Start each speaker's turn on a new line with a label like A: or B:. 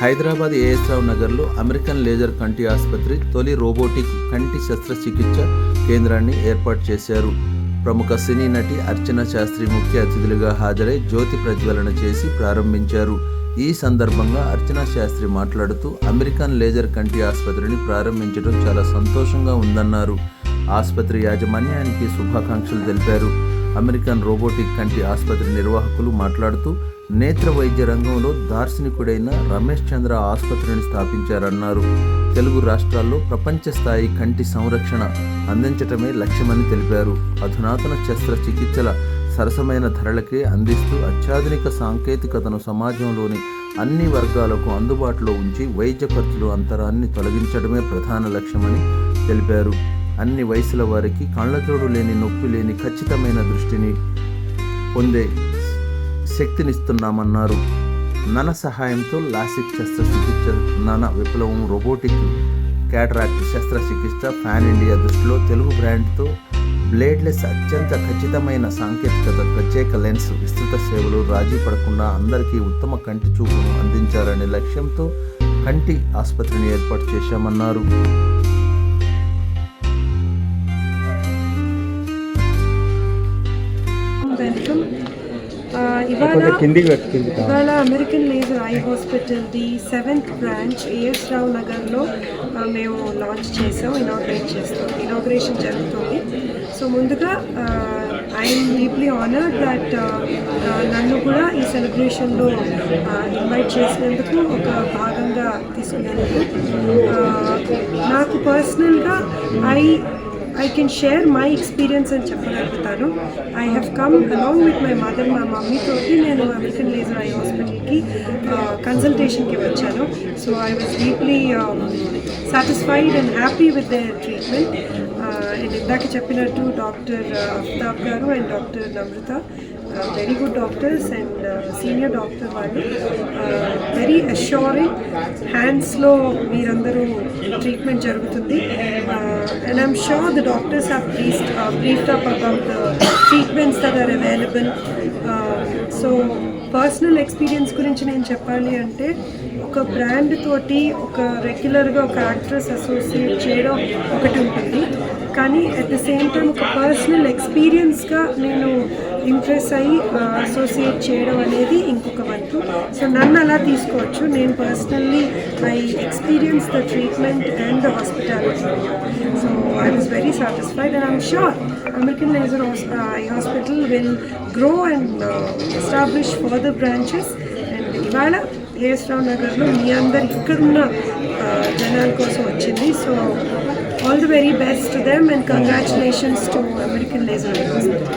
A: Hyderabad as రావు నగర్లో American laser కంటి ఆసుపత్రి తొలి రోబోటిక్ కంటి శస్త్రచికిత్స కేంద్రాన్ని ఏర్పాటు చేశారు. ప్రముఖ సినీ నటి అర్చన శాస్త్రి ముఖ్య అతిథులుగా హాజరై జ్యోతి ప్రజ్వలన చేసి ప్రారంభించారు. ఈ సందర్భంగా అర్చన శాస్త్రి మాట్లాడుతూ అమెరికన్ లేజర్ కంటి ఆసుపత్రిని ప్రారంభించడం చాలా సంతోషంగా ఉందన్నారు. ఆసుపత్రి యాజమాన్యానికి శుభాకాంక్షలు తెలిపారు. అమెరికన్ రోబోటిక్ కంటి ఆసుపత్రి నిర్వాహకులు మాట్లాడుతూ నేత్ర వైద్య రంగంలో దార్శనికుడైన రమేష్ చంద్ర ఆసుపత్రిని స్థాపించారన్నారు. తెలుగు రాష్ట్రాల్లో ప్రపంచ స్థాయి కంటి సంరక్షణ అందించటమే లక్ష్యమని తెలిపారు. అధునాతన శస్త్రచికిత్సల సరసమైన ధరలకే అందిస్తూ అత్యాధునిక సాంకేతికతను సమాజంలోని అన్ని వర్గాలకు అందుబాటులో ఉంచి వైద్య ఖర్చులు అంతరాన్ని తొలగించడమే ప్రధాన లక్ష్యమని తెలిపారు. అన్ని వయసుల వారికి కళ్ళజోడు లేని నొప్పి లేని ఖచ్చితమైన దృష్టిని పొందే శక్తినిస్తున్నామన్నారు. నన సహాయంతో లాసిక్ శస్త్రచికిత్స నన విప్లవం రోబోటిక్ క్యాటరాక్ట్ శస్త్రచికిత్స ఫ్యాన్ ఇండియా దృష్టిలో తెలుగు బ్రాండ్తో బ్లేడ్లెస్ అత్యంత ఖచ్చితమైన సాంకేతికత ప్రత్యేక లెన్స్ విస్తృత సేవలు రాజీ పడకుండా అందరికీ ఉత్తమ కంటి చూపును అందించాలనే లక్ష్యంతో కంటి ఆసుపత్రిని ఏర్పాటు చేశామన్నారు.
B: ఆ, ఇవాళ ఇవాళ American laser eye hospital the seventh branch AS Rao నగర్లో మేము లాంచ్ చేసాం ఇనాగ్రేట్ చేస్తాం. ఇనాగ్రేషన్ జరుగుతుంది. సో ముందుగా ఐఎమ్ డీప్లీ ఆనర్డ్ దట్ నన్ను కూడా ఈ సెలబ్రేషన్లో ఇన్వైట్ చేసినందుకు ఒక భాగంగా తీసుకున్నందుకు నాకు పర్సనల్గా I I can share my experience అని చెప్పగలుగుతాను. I have come along with my mother మా మమ్మీతోటి నేను అమెరికన్ లేజర్ ఐ హాస్పిటల్కి కన్సల్టేషన్కి వచ్చాను. So I was deeply satisfied and happy with the treatment Uh, and ఇందాక చెప్పినట్టు doctor uh, Aftab garu and doctor Namrata. Very good doctors and senior doctor వాళ్ళు. Very assuring హ్యాండ్స్లో మీరందరూ ట్రీట్మెంట్ జరుగుతుంది. And I'm sure the doctors have briefed briefed up about the treatments that are available so personal experience గురించి నేను చెప్పాలి అంటే ఒక brand తోటి ఒక రెగ్యులర్గా ఒక యాక్ట్రెస్ అసోసియేట్ చేయడం ఒకటి ఉంటుంది. కానీ అట్ ద సేమ్ టైం ఒక పర్సనల్ ఎక్స్పీరియన్స్గా నేను ఇంప్రెస్ అయ్యి అసోసియేట్ చేయడం అనేది ఇంకొక వంతు సో నన్ను అలా తీసుకోవచ్చు. నేను personally I experience the treatment and the hospitality so I was very satisfied and I'm sure American laser eye hospital will grow and establish further branches and ఇవాళ ఏఎస్ రావు నగర్లో మీ అందరు ఇక్కడున్న జనాల కోసం వచ్చింది so all the very best to them and congratulations to American laser hospital